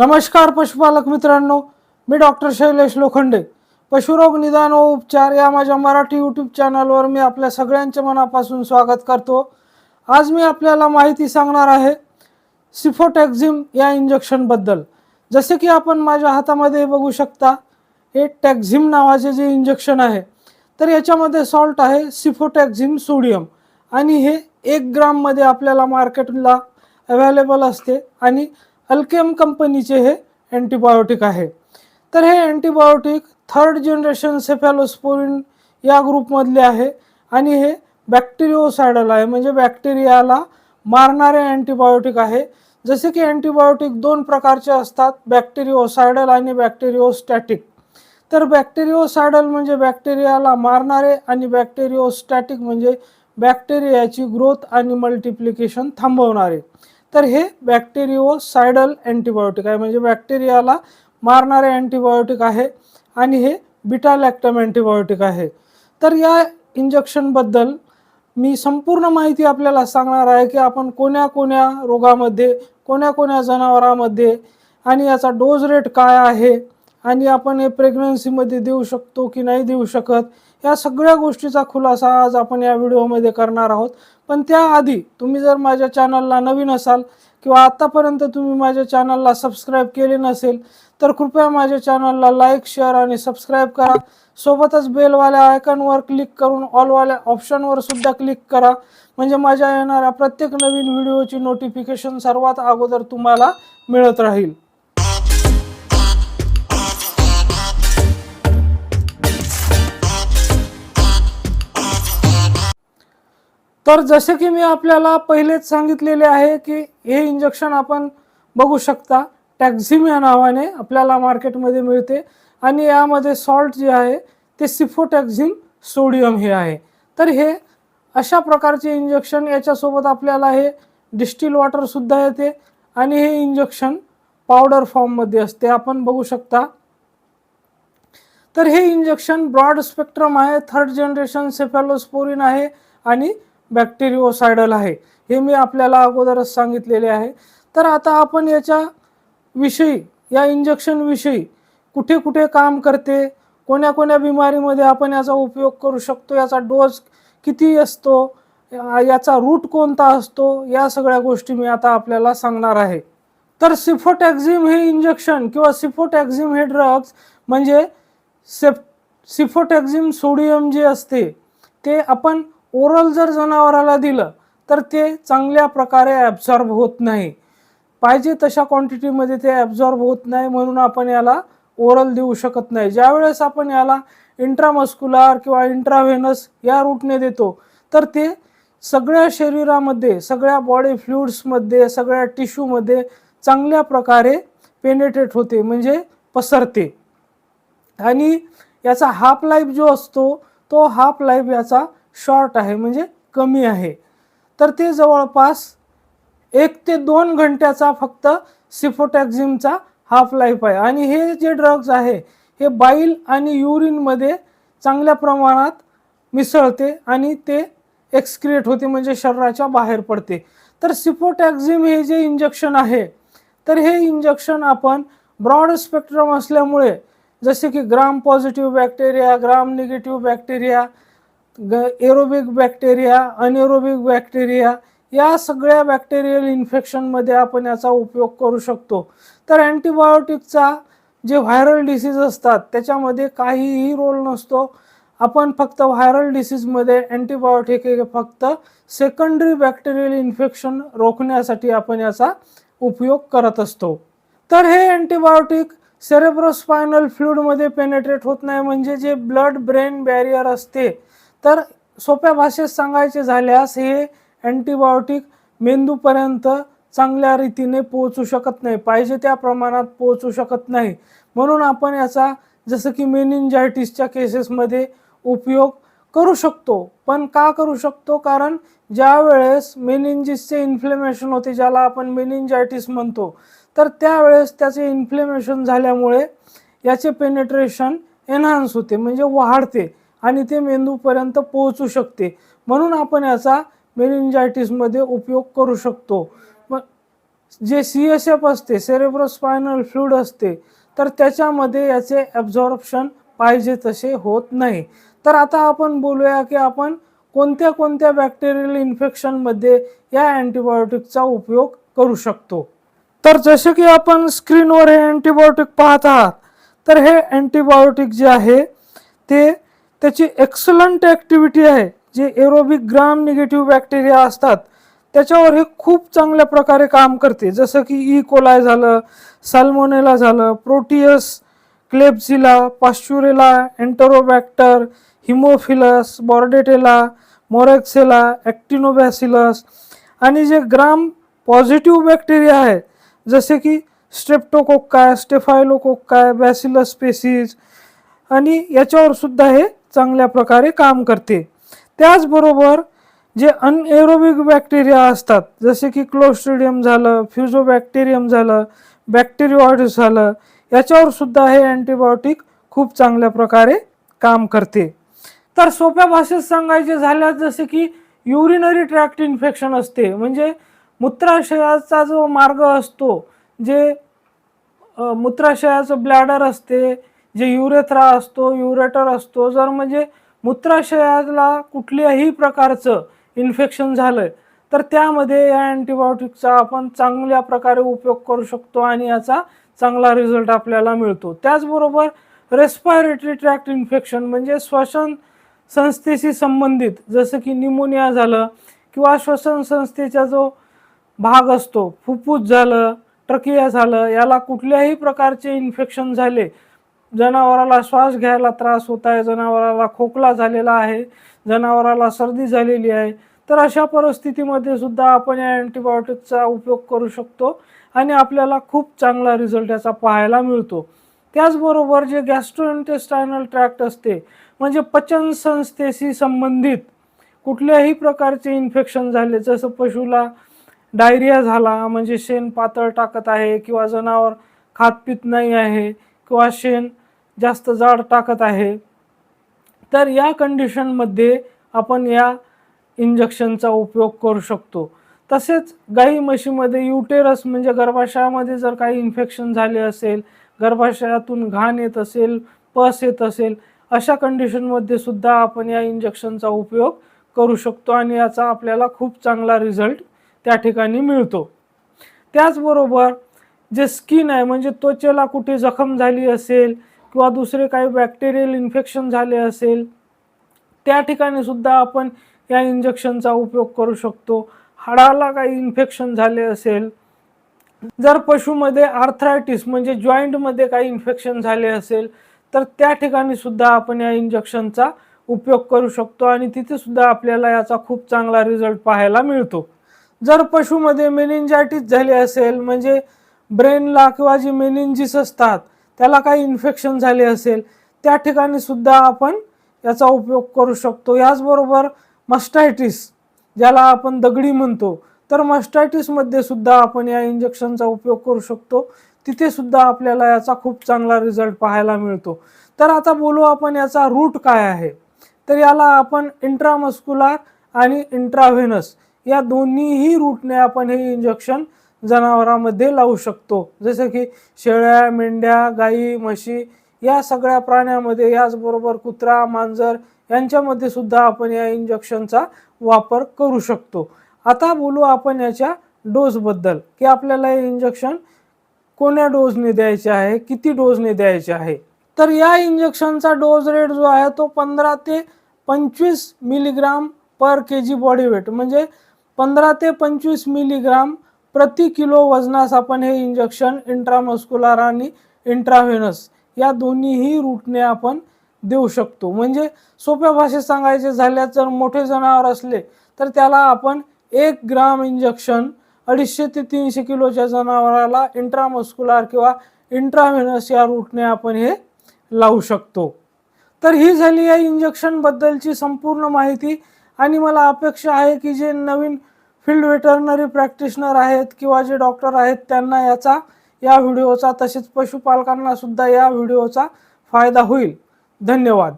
नमस्कार पशुपालक मित्रांनो मी डॉक्टर शैलेश लोखंडे. पशुरोग निदान व उपचार या माझ्या मराठी यूट्यूब चॅनलवर मी आपल्या सगळ्यांच्या मनापासून स्वागत करतो. आज मी आपल्याला माहिती सांगणार आहे सिफोटॅक्झिम या इंजेक्शनबद्दल जसे की आपण माझ्या हातामध्ये बघू शकता हे टॅक्झिम नावाचे जे इंजेक्शन आहे तर याच्यामध्ये सॉल्ट आहे सिफोटॅक्झिम सोडियम. आणि हे एक ग्राममध्ये आपल्याला मार्केटला अवेलेबल असते. आणि अल्केम कंपनीचे हे अँटीबायोटिक आहे. तर हे अँटीबायोटिक थर्ड जनरेशन सेफॅलोस्पोरिन या ग्रुपमधले आहे आणि हे बॅक्टेरिओसायडल आहे. म्हणजे बॅक्टेरियाला मारणारे अँटीबायोटिक आहे. जसे की अँटीबायोटिक दोन प्रकारचे असतात बॅक्टेरिओसायडल आणि बॅक्टेरिओस्टॅटिक. तर बॅक्टेरिओसायडल म्हणजे बॅक्टेरियाला मारणारे आणि बॅक्टेरिओस्टॅटिक म्हणजे बॅक्टेरियाची ग्रोथ आणि मल्टिप्लिकेशन थांबवणारे. तर हे बॅक्टेरिओसायडल अँटीबायोटिक आहे. म्हणजे बॅक्टेरियाला मारणारे अँटीबायोटिक आहे आणि हे बिटा लॅक्टम अँटीबायोटिक आहे. तर या इंजेक्शनबद्दल मी संपूर्ण माहिती आपल्याला सांगणार आहे की आपण कोण्या कोण्या रोगामध्ये कोण्या कोण्या जनावरांमध्ये आणि याचा डोज रेट काय आहे आणि आपण हे प्रेग्नन्सीमध्ये देऊ शकतो की नाही देऊ शकत या सगळ्या गोष्टीचा खुलासा आज आपण या व्हिडिओमध्ये करणार आहोत. पण त्याआधी तुम्ही जर माझ्या चॅनलला नवीन असाल किंवा आत्तापर्यंत तुम्ही माझ्या चॅनलला सबस्क्राईब केले नसेल तर कृपया माझ्या चॅनलला लाईक शेअर आणि सबस्क्राईब करा. सोबतच बेलवाल्या आयकॉनवर क्लिक करून ऑलवाल्या ऑप्शनवर सुद्धा क्लिक करा. म्हणजे माझ्या येणाऱ्या प्रत्येक नवीन व्हिडिओची नोटिफिकेशन सर्वात अगोदर तुम्हाला मिळत राहील. तर जसे की मी आपल्याला पहिलेच सांगितलेले आहे की हे इंजेक्शन आपण बघू शकता. टॅक्झिम या नावाने आपल्याला मार्केटमध्ये मिळते. आणि यामध्ये सॉल्ट जे आहे ते सिफोटॅक्झिम सोडियम हे आहे. तर हे अशा प्रकारचे इंजेक्शन याच्यासोबत आपल्याला हे डिस्टिल वॉटरसुद्धा येते. आणि हे इंजेक्शन पावडर फॉर्ममध्ये असते. आपण बघू शकता. तर हे इंजेक्शन ब्रॉड स्पेक्ट्रम आहे. थर्ड जनरेशन सेफॅलोस्पोरिन आहे. आणि बॅक्टेरिओसायडल आहे. हे मी आपल्याला अगोदरच सांगितलेले आहे. तर आता आपण याच्या विषयी या इंजेक्शनविषयी कुठे कुठे काम करते कोण्या कोण्या बिमारीमध्ये आपण याचा उपयोग करू शकतो याचा डोस किती असतो याचा रूट कोणता असतो या सगळ्या गोष्टी मी आता आपल्याला सांगणार आहे. तर सिफोटॅक्झिम हे इंजेक्शन किंवा सिफोटॅक्झिम हे ड्रग्ज म्हणजे सेफ सिफोटॅक्झिम सोडियम जे असते ते आपण ओरल जर जनावराला दिलं तर ते चांगल्या प्रकारे ॲब्झॉर्ब होत नाही. पाहिजे तशा क्वांटिटीमध्ये ते ॲब्झॉर्ब होत नाही म्हणून आपण याला ओरल देऊ शकत नाही. ज्यावेळेस आपण याला इंट्रामस्क्युलर किंवा इंट्राव्हेनस या रूटने देतो तर ते सगळ्या शरीरामध्ये सगळ्या बॉडी फ्लुइड्समध्ये सगळ्या टिश्यूमध्ये चांगल्या प्रकारे पेनेट्रेट होते म्हणजे पसरते. आणि याचा हाफ लाईफ जो असतो तो हाफ लाईफ याचा शॉर्ट आहे म्हणजे कमी आहे. तर ते जवळपास एक ते दोन घंट्याचा फक्त सिफोटॅक्झिमचा हाफ लाईफ आहे. आणि हे जे ड्रग्ज आहे हे बाईल आणि युरिनमध्ये चांगल्या प्रमाणात मिसळते आणि ते एक्सक्रिएट होते म्हणजे शरीराच्या बाहेर पडते. तर सिफोटॅक्झिम हे जे इंजेक्शन आहे तर हे इंजेक्शन आपण ब्रॉड स्पेक्ट्रम असल्यामुळे जसे की gram positive bacteria gram negative bacteria ग एरोबिक बॅक्टेरिया अनएरोबिक बॅक्टेरिया या सगळ्या बॅक्टेरियल इन्फेक्शनमध्ये आपण याचा उपयोग करू शकतो. तर अँटीबायोटिकचा जे व्हायरल डिसीज असतात त्याच्यामध्ये काहीही रोल नसतो. आपण फक्त व्हायरल डिसीजमध्ये अँटीबायोटिक हे फक्त सेकंडरी बॅक्टेरियल इन्फेक्शन रोखण्यासाठी आपण याचा उपयोग करत असतो. तर हे अँटीबायोटिक सेरेब्रोस्पायनल फ्लूडमध्ये पेनेट्रेट होत नाही. म्हणजे जे ब्लड ब्रेन बॅरियर असते तर सोप्या भाषेत सांगायचे झाल्यास हे अँटीबायोटिक मेंदूपर्यंत चांगल्या रीतीने पोहोचू शकत नाही. पाहिजे त्या प्रमाणात पोहोचू शकत नाही. म्हणून आपण याचा जसं की मेनिंजायटिसच्या केसेसमध्ये उपयोग करू शकतो. पण का करू शकतो? कारण ज्या वेळेस मेनिंजिसचे इन्फ्लेमेशन होते ज्याला आपण मेनिंजायटिस म्हणतो तर त्यावेळेस त्याचे इन्फ्लेमेशन झाल्यामुळे याचे पेनेट्रेशन एन्हान्स होते म्हणजे वाढते. आणि ते मेंदूपर्यंत पोहोचू शकते. म्हणून आपण याचा मेनिंजायटिसमध्ये उपयोग करू शकतो. मग जे सी एस एफ असते सेरेब्रोस्पायनल फ्लूड असते तर त्याच्यामध्ये याचे ॲब्झॉर्प्शन पाहिजे तसे होत नाही. तर आता आपण बोलूया की आपण कोणत्या कोणत्या बॅक्टेरियल इन्फेक्शनमध्ये या अँटीबायोटिकचा उपयोग करू शकतो. तर जसे की आपण स्क्रीनवर हे अँटीबायोटिक पाहत आहात तर हे अँटीबायोटिक जे आहे ते त्याची एक्सलंट ॲक्टिव्हिटी आहे. जे एरोबिक ग्राम निगेटिव्ह बॅक्टेरिया असतात त्याच्यावर हे खूप चांगल्या प्रकारे काम करते. जसं की e. ई कोलाय झालं सॅल्मोनेला झालं Proteus क्लेप्झिला पाश्चुरेला एन्टरोबॅक्टर Haemophilus Bordetella Moraxella Actinobacillus आणि जे ग्राम पॉझिटिव्ह बॅक्टेरिया आहे जसे की स्ट्रेप्टोकोक्काय स्टेफायलोकोक्काय बॅसिलस स्पेसीज आणि याच्यावर सुद्धा हे चांगल्या प्रकारे काम करते. त्याचबरोबर जे अनएरोबिक बॅक्टेरिया असतात जसे की क्लोस्ट्रिडियम झालं फ्युझोबॅक्टेरियम झालं बॅक्टेरिओइड्स झालं याच्यावर सुद्धा हे अँटीबायोटिक खूप चांगल्या प्रकारे काम करते. तर सोप्या भाषेत सांगायचे झाल्यास जसे की युरिनरी ट्रॅक्ट इन्फेक्शन असते म्हणजे मूत्राशयाचा जो मार्ग असतो जे मूत्राशयाचं ब्लॅडर असते जे युरेथ्रा असतो युरेटर असतो जर म्हणजे मूत्राशयाला कुठल्याही प्रकारचं इन्फेक्शन झालं तर त्यामध्ये या अँटीबायोटिकचा आपण चांगल्या प्रकारे उपयोग करू शकतो आणि याचा चांगला रिझल्ट आपल्याला मिळतो. त्याचबरोबर रेस्पायरेटरी ट्रॅक्ट इन्फेक्शन म्हणजे श्वसन संस्थेशी संबंधित जसं की निमोनिया झालं किंवा श्वसन संस्थेचा जो भाग असतो फुफ्फूस झालं ट्रकिया झालं याला कुठल्याही प्रकारचे इन्फेक्शन झाले जनावराला श्वास घ्यायला त्रास होत आहे जनावराला खोकला झालेला आहे जनावराला सर्दी झालेली आहे तर अशा परिस्थितीमध्ये सुद्धा आपण या अँटीबायोटिकचा उपयोग करू शकतो आणि आपल्याला खूप चांगला रिझल्ट याचा पाहायला मिळतो. त्याचबरोबर जे गॅस्ट्रोइंटेस्टायनल ट्रॅक्ट असते म्हणजे पचन संस्थेशी संबंधित कुठल्याही प्रकारचे इन्फेक्शन झाले जसं पशुला डायरिया झाला म्हणजे शेण पातळ टाकत आहे किंवा जनावर खात पित नाही आहे किंवा शेण जास्त जाड टाकत आहे. तर या कंडिशनमध्ये आपण या इंजेक्शनचा उपयोग करू शकतो. तसेच गाई म्हशीमध्ये युटेरस म्हणजे गर्भाशयामध्ये जर काही इन्फेक्शन झाले असेल गर्भाशयातून घाण येत असेल पस येत असेल अशा कंडिशनमध्ये सुद्धा आपण या इंजेक्शनचा उपयोग करू शकतो आणि याचा आपल्याला खूप चांगला रिझल्ट त्या ठिकाणी मिळतो. त्याचबरोबर जे स्किन आहे म्हणजे त्वचेला कुठे जखम झाली असेल किंवा दुसरे काही बॅक्टेरियल इन्फेक्शन झाले असेल त्या ठिकाणी सुद्धा आपण या इंजेक्शनचा उपयोग करू शकतो. हाडाला काही इन्फेक्शन झाले असेल जर पशुमध्ये आर्थरायटिस म्हणजे जॉईंटमध्ये काही इन्फेक्शन झाले असेल तर त्या ठिकाणी सुद्धा आपण या इंजेक्शनचा उपयोग करू शकतो आणि तिथे सुद्धा आपल्याला याचा खूप चांगला रिझल्ट पाहायला मिळतो. जर पशुमध्ये मेनिंजायटिस झाली असेल म्हणजे ब्रेनला किंवा जी मेनिंजिस असतात त्याला काही इन्फेक्शन झाले असेल त्या ठिकाणी सुद्धा आपण याचा उपयोग करू शकतो. याचबरोबर मस्टायटिस ज्याला आपण दगडी म्हणतो तर मस्टायटिसमध्ये सुद्धा आपण या इंजेक्शनचा उपयोग करू शकतो. तिथे सुद्धा आपल्याला याचा खूप चांगला रिझल्ट पाहायला मिळतो. तर आता बोलू आपण याचा रूट काय आहे. तर याला आपण इंट्रामस्क्युलर आणि इंट्राव्हेनस या दोन्हीही रूटने आपण हे इंजेक्शन जनावरांमध्ये लावू शकतो. जसं की शेळ्या मेंढ्या गाई म्हशी या सगळ्या प्राण्यामध्ये याचबरोबर कुत्रा मांजर यांच्यामध्ये सुद्धा आपण या इंजेक्शनचा वापर करू शकतो. आता बोलू आपण याच्या डोसबद्दल की आपल्याला हे इंजेक्शन कोण्या डोजने द्यायचे आहे किती डोजने द्यायचे आहे? तर या इंजेक्शनचा डोज रेट जो आहे तो पंधरा ते पंचवीस milligram per K G body weight म्हणजे पंधरा ते पंचवीस मिलीग्राम प्रति किलो वजनास आपण हे इंजेक्शन इंट्रामस्क्युलर आणि इंट्राव्हेनस या दोन्हीही रूटने आपण देऊ शकतो. म्हणजे सोप्या भाषेत सांगायचे झाल्यास जर मोठे जनावर असले तर त्याला आपण एक ग्राम इंजेक्शन अडीचशे ते तीनशे किलोच्या जनावराला इंट्रामस्क्युलर किंवा इंट्राव्हेनस या रूटने आपण हे लावू शकतो. तर ही झाली या इंजेक्शनबद्दलची संपूर्ण माहिती आणि मला अपेक्षा आहे की जे नवीन फील्ड वेटरनरी प्रॅक्टिशनर आहेत किंवा जे डॉक्टर आहेत त्यांना याचा या व्हिडिओचा तसेच पशुपालकांना सुद्धा या व्हिडिओचा फायदा होईल. धन्यवाद.